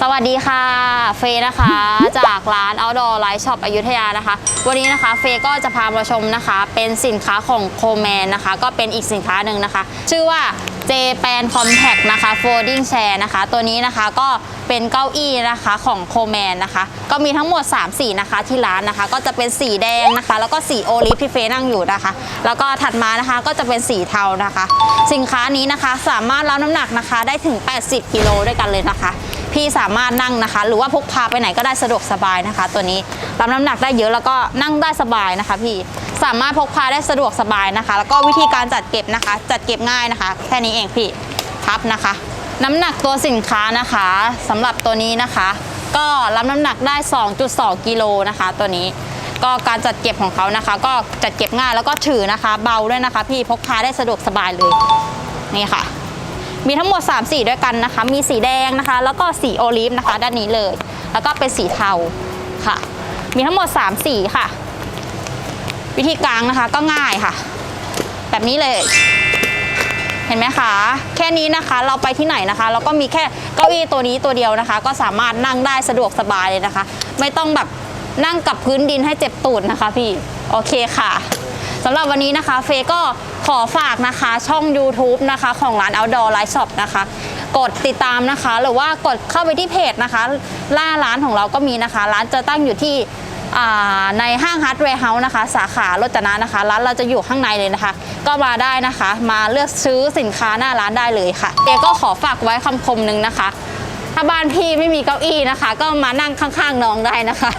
สวัสดีค่ะ เฟย์นะคะ จากร้าน Outdoor Light Shop อยุธยานะคะ วันนี้นะคะเฟย์ก็จะพามาชมนะคะ เป็นสินค้าของโคแมนนะคะ ก็เป็นอีกสินค้าหนึ่งนะคะ ชื่อว่า j p a n Compact นะคะ Folding Chair นะคะ ตัวนี้นะคะก็เป็นเก้าอี้นะคะของโคแมนนะคะ ก็มีทั้งหมด 3 สีนะคะที่ร้านนะคะ ก็จะเป็นสีแดงนะคะ แล้วก็สีโอลิฟที่เฟย์นั่งอยู่นะคะ แล้วก็ถัดมานะคะก็จะเป็นสีเทานะคะ สินค้านี้นะคะสามารถรับน้ำหนักนะคะได้ถึง 80กิโลด้วยกันเลยนะคะพี่สามารถนั่งนะคะ หรือว่าพกพาไปไหนก็ได้สะดวกสบายนะคะ ตัวนี้รับน้ำหนักได้เยอะแล้วก็นั่งได้สบายนะคะพี่ สามารถพกพาได้สะดวกสบายนะคะ แล้วก็วิธีการจัดเก็บนะคะ จัดเก็บง่ายนะคะ แค่นี้เองพี่พับนะคะ น้ำหนักตัวสินค้านะคะสำหรับตัวนี้นะคะ ก็รับน้ำหนักได้ 2.2 กิโลนะคะ ตัวนี้ก็การจัดเก็บของเขานะคะ ก็จัดเก็บง่ายแล้วก็ถือนะคะ เบาด้วยนะคะ พี่พกพาได้สะดวกสบายเลยนี่ค่ะ มีทั้งหมด 3 สีด้วยกันนะคะ มีสีแดงนะคะ แล้วก็สีโอลิฟนะคะ ด้านนี้เลย แล้วก็เป็นสีเทาค่ะ มีทั้งหมด 3 สีค่ะ วิธีกลางนะคะก็ง่ายค่ะ แบบนี้เลย เห็นไหมคะ แค่นี้นะคะเราไปที่ไหนนะคะ เราก็มีแค่เก้าอี้ตัวนี้ตัวเดียวนะคะ ก็สามารถนั่งได้สะดวกสบายเลยนะคะ ไม่ต้องแบบนั่งกับพื้นดินให้เจ็บตูดนะคะพี่ โอเคค่ะสำหรับวันนี้นะคะ เฟก็ขอฝากนะคะช่อง YouTube นะคะ ของร้าน Outdoor Light Shop นะคะ กดติดตามนะคะ หรือว่ากดเข้าไปที่เพจนะคะล่าร้านของเราก็มีนะคะ ร้านจะตั้งอยู่ที่ ในห้างฮาร์ดแวร์เฮาส์นะคะ สาขารจนะนะคะ ร้านเราจะอยู่ข้างในเลยนะคะ ก็มาได้นะคะ มาเลือกซื้อสินค้าหน้าร้านได้เลยค่ะเอก็ขอฝากไว้คำคมหนึ่งนะคะ ถ้าบ้านพี่ไม่มีเก้าอี้นะคะ ก็มานั่งข้างๆน้องได้นะคะ